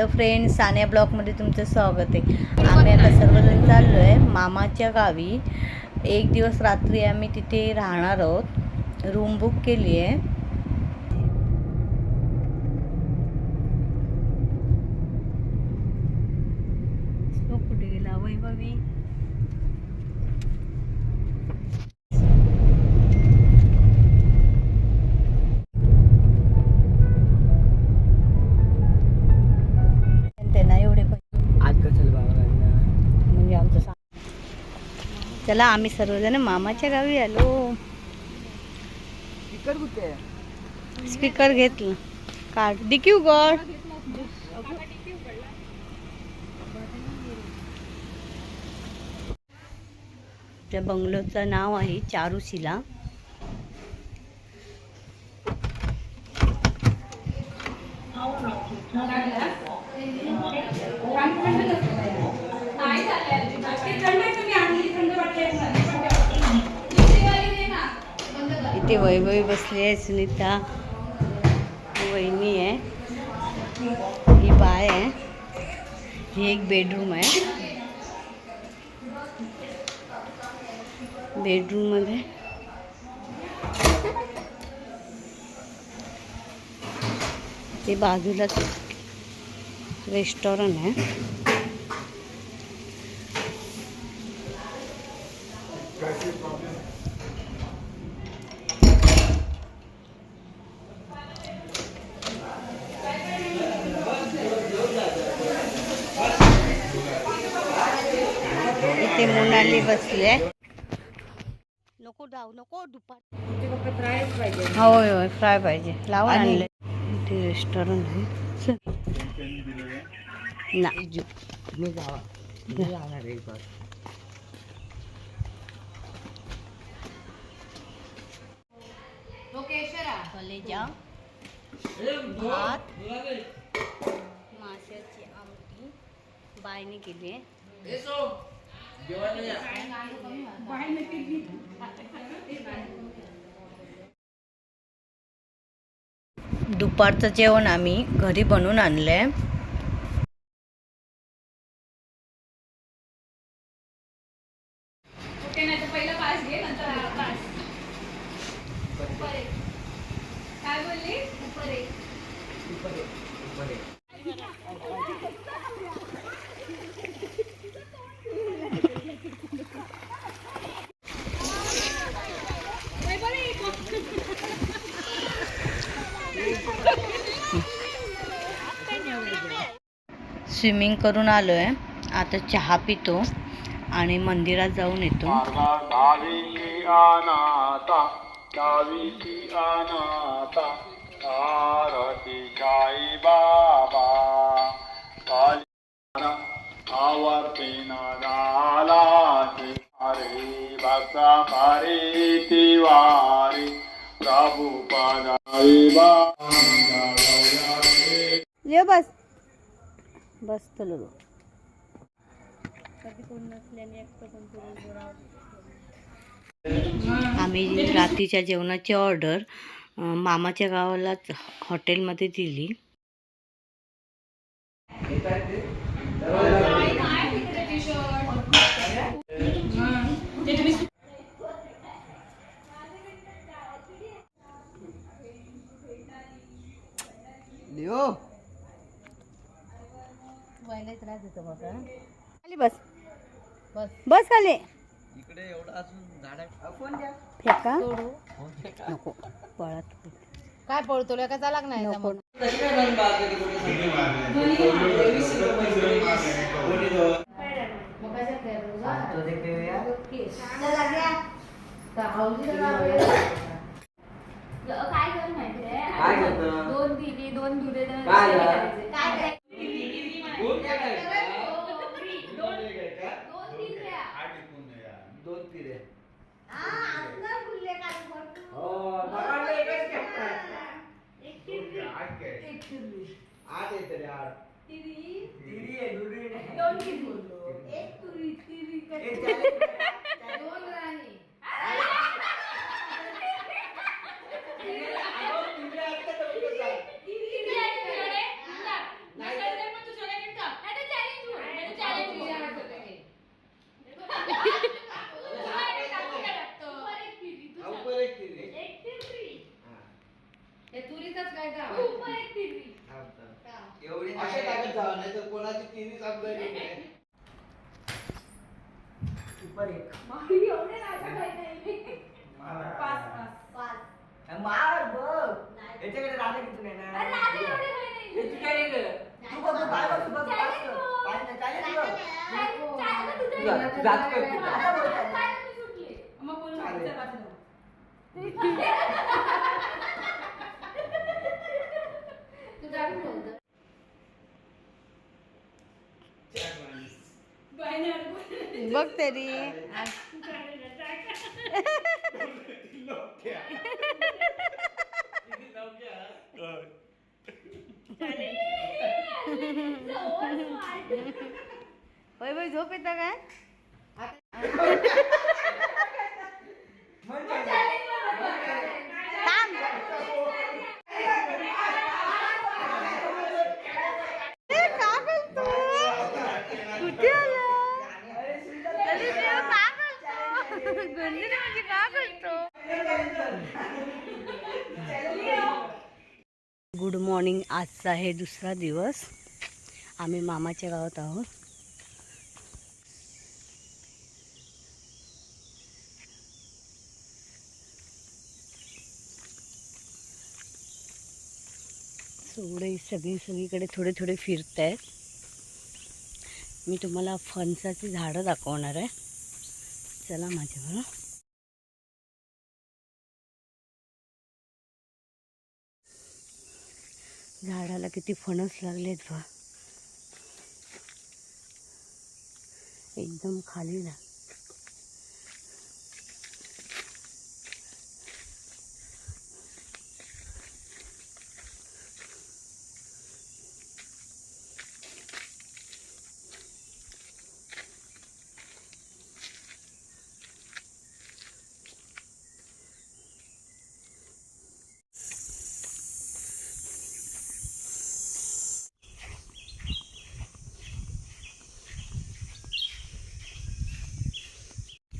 Hello friends Sanya ब्लॉकमध्ये तुमचं स्वागत आहे. आम्ही आता सर्वजण चाललो आहे मामाच्या गावी. एक दिवस रात्री आम्ही तिथे राहणार आहोत. रूम बुक केली आहे. चला आम्ही सर्वजण मामाच्या गावी आलो. स्पीकर कुठे स्पीकर घेतलं. काढ. डिक्यू गड त्या बंगलोचं नाव आहे चारुशिला इथे वैभवी बसली आहे सुनीता। वहिनी ही। बाय आहे ही एक बेडरूम आहे बेडरूम मध्ये ते बाजूलाच रेस्टॉरंट आहे मोनाली बसली आहे नको जाऊ नको दुपार. होय होय फ्राय पाहिजे. लावा आणले इथे रेस्टॉरंट आहे. चल. ना. मी जावा एक कलेजा भात माशाची आमटी. बायने केली आहे. दुपारचं जेवण आम्ही घरी बनवून आणलं आहे काय बोलली स्विमिंग करून आलो आहे आता चहा पितो आणि मंदिरात जाऊन येतो दाविकी ये बस. बस चलो आम्ही रात्रीच्या जेवणाची ऑर्डर मामाच्या गावालाच हॉटेलमध्ये दिली. लिओ. खाली बस. बस. खाली. इकडे एवढं असून झाडा फोन द्या? फेका. नको. पळत काय पळतो? नको. काय कर माहितीये काय करतं? दोन दिली दोन दुधे काय झालं? काय करायचं? दोन तिरे हो. आठ येते रे आठ. तिरी. आहे दुरी नाही. दोन किती बोललो एक दोन तिरी तर कुठं चाल? किती आहे तुझ्याकडे? नसेल तर मग तुझ्या जावं नाही तर कोणाची टीव्ही समजायची नाही सुपर एक मारी एवढे नाटक आहे नाही. पाच, पाच. मार बघ याच्याकडे राधा किती नाही ना अरे राधे एवढे आहे नाही. हे. तू बघ, तू बघ, चालेल चालेल तुझा- कर. आता बोल, चालेल. काय सुटले? मग बोल चालेल. वाचलं आम्ही बोलतो. बाय नाही बोल. बघ तरी? होय बाई झोप येतं काय थांब ए, का करतो? कुठे आला? अरे देवा, का करतो? गुंजन म्हणजे का करतो गुड मॉर्निंग आजचा आहे दुसरा दिवस. आम्ही मामाच्या गावात आहोत. सगळे सगळी सगळीकडे थोडे थोडे फिरत आहेत मी तुम्हाला फणसाची झाडं दाखवणार आहे. चला माझ्याबरोबर झाडाला किती फणस लागलेत बा. एकदम खाली ना.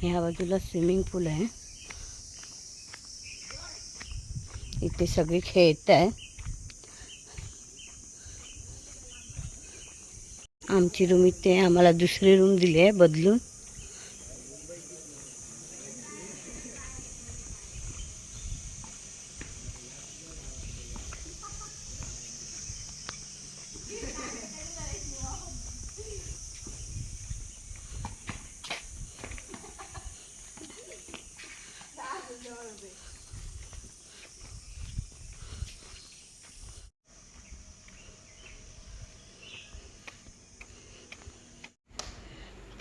ह्या बाजूला स्विमिंग पूल आहे. इथे सगळे खेळत आहे. आमची रूम इथे आम्हाला दुसरी रूम दिली आहे बदलून.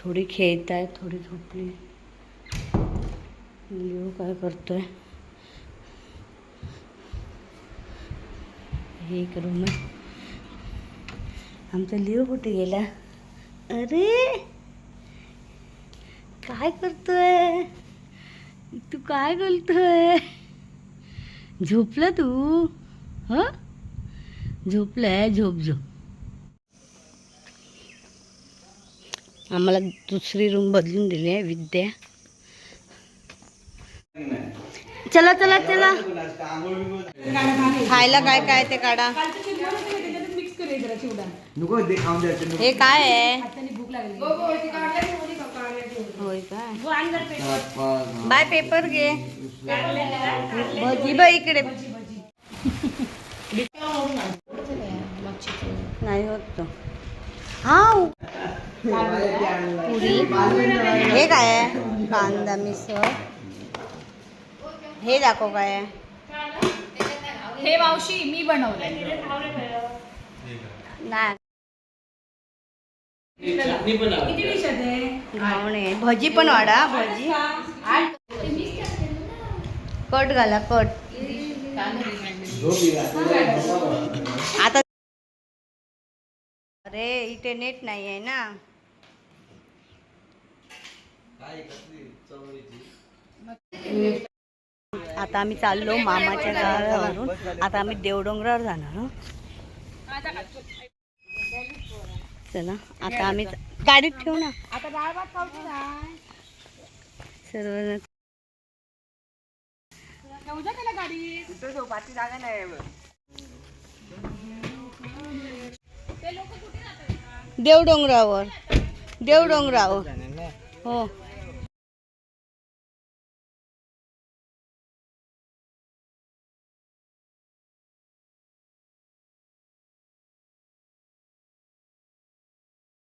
थोडी खेळत आहे थोडी झोपली. लिओ काय करतोय? हे एक रूम आमचा लिओ कुठे गेला? अरे! काय करतोय? तू काय करतोय झोपलं तू? ह? झोपलाय? झोप झोप. आम्हाला दुसरी रूम बदलून दिली आहे विद्या. चला चला चला. खायला काय काय ते काढा. हे काय आहे? बाय पेपर घे. भजी बाई इकडे. नाही होत तो. हा पुरी हे काय आहे? कांदा मिसळ. हे दाखव काय हे मावशी मी बनवलंय. नाही. घावणे भजी पण वाढा भजी. कट घाला कट. आता. अरे इथे नेट नाही आहे ना? आता आम्ही चाललो मामाच्या गावावरून. आता आम्ही देवडोंगरावर जाणार चला आता आम्ही गाडीत ठेवू ना. सर्व देवडोंगरावर. देवडोंगरावर. हो.